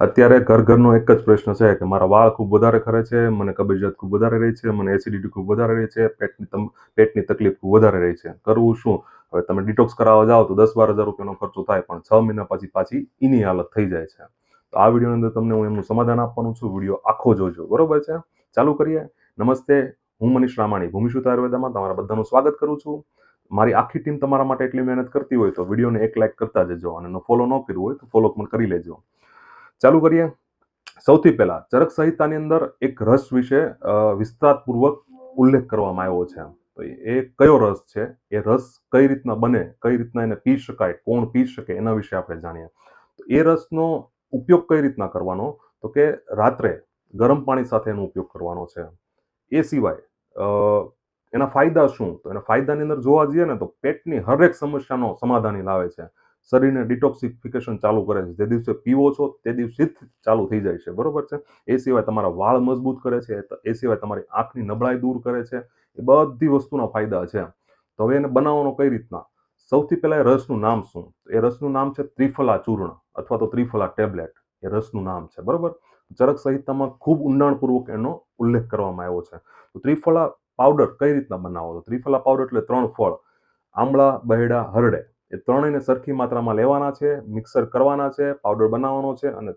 અત્યારે ઘર ઘરનો એક જ પ્રશ્ન છે કે મારા વાળ ખૂબ વધારે ખરે છે, મને કબજિયાત ખૂબ વધારે રહી છે, મને એસિડિટી ખૂબ વધારે રહી છે, પેટની પેટની તકલીફ ખૂબ વધારે રહી છે. કરવું શું? હવે તમે ડિટોક્સ કરાવવા જાઓ તો દસ બાર હજાર રૂપિયાનો ખર્ચો થાય પણ છ મહિના પછી પાછી એની હાલત થઈ જાય છે. તો આ વિડીયોની અંદર તમને હું એમનું સમાધાન આપવાનું છું. વીડિયો આખો જોજો. બરોબર છે? ચાલુ કરીએ. નમસ્તે. હું મનીષ રામાણી. ભૂમિશુત આયુર્વેદામાં તમારા બધાનું સ્વાગત કરું છું. મારી આખી ટીમ તમારા માટે એટલી મહેનત કરતી હોય તો વિડીયોને એક લાઇક કરતા જજો અને ફોલો ન કર્યું હોય તો ફોલો પણ કરી લેજો. ચાલુ કરીએ. સૌથી પહેલા ચરક સંહિતાની અંદર એક રસ વિશે વિસ્તારપૂર્વક ઉલ્લેખ કરવામાં આવ્યો છે. તો એ કયો રસ છે? એ રસ કઈ રીતના બને? કઈ રીતના એને પી શકાય? કોણ પી શકે? એના વિશે આપણે જાણીએ. તો એ રસનો ઉપયોગ કઈ રીતના કરવાનો? તો કે રાત્રે ગરમ પાણી સાથે એનો ઉપયોગ કરવાનો છે. એ સિવાય એના ફાયદા શું? તો એના ફાયદાની અંદર જોવા જઈએ ને તો પેટની હરેક સમસ્યાનો સમાધાની લાવે છે. શરીરને ડિટોક્સિફિકેશન ચાલુ કરે છે. જે દિવસે પીવો છો, તે દિવસે જ ચાલુ થઈ જાય છે. બરોબર છે? એ સિવાય તમારા વાળ મજબૂત કરે છે એ સિવાય તમારી આંખની નબળાઈ દૂર કરે છે. એ બધી વસ્તુના ફાયદા છે તો હવે એને બનાવવાનો કઈ રીતના? સૌથી પહેલાં એ રસનું નામ શું? એ રસનું નામ છે ત્રિફલા ચૂર્ણ, અથવા તો ત્રિફલા ટેબ્લેટ. એ રસનું નામ છે. બરોબર? ચરક સંહિતામાં ખૂબ ઊંડાણપૂર્વક એનો ઉલ્લેખ કરવામાં આવ્યો છે. તો ત્રિફલા પાવડર કઈ રીતના બનાવો? તો ત્રિફલા પાવડર એટલે ત્રણ ફળ. આમળા બહેડા, હરડે. એ ત્રણેયને સરખી માત્રામાં લેવાના છે, મિક્સર કરવાના છે પાવડર બનાવવાનો છે અને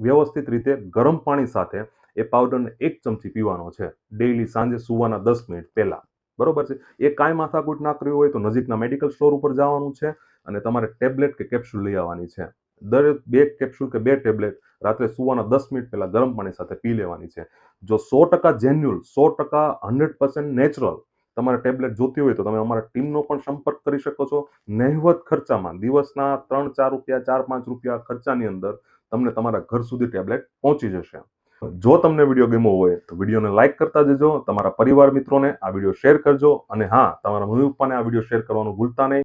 વ્યવસ્થિત રીતે ગરમ પાણી સાથે એ પાવડરને એક ચમચી પીવાનો છે. ડેઈલી સાંજે સુવાના દસ મિનિટ પહેલાં. બરોબર છે? એ કાંઈ માથાકૂટ ના કર્યું હોય તો નજીકના મેડિકલ સ્ટોર ઉપર જવાનું છે અને તમારે ટેબ્લેટ કે કેપ્સ્યુલ લઈ આવવાની છે. દરેક બે કેપ્સ્યુલ કે બે ટેબ્લેટ રાત્રે સુવાના દસ મિનિટ પહેલાં ગરમ પાણી સાથે પી લેવાની છે. જો સો ટકા જેન્યુઅલ સો ટકા હંડ્રેડ પર્સન્ટ નેચરલ તમારે ટેબ્લેટ જોતી હોય તો તમે અમારા ટીમનો પણ સંપર્ક કરી શકો છો. નહેવત ખર્ચામાં દિવસના ત્રણ, ચાર રૂપિયા, ચાર, પાંચ રૂપિયા ખર્ચાની અંદર તમને તમારા ઘર સુધી ટેબ્લેટ પહોંચી જશે. જો તમને વીડિયો ગમ્યો હોય તો વિડીયોને લાઇક કરતા જજો, તમારા પરિવાર મિત્રોને આ વીડિયો શેર કરજો અને હા, તમારા મમ્મી પપ્પાને આ વીડિયો શેર કરવાનું ભૂલતા નહીં.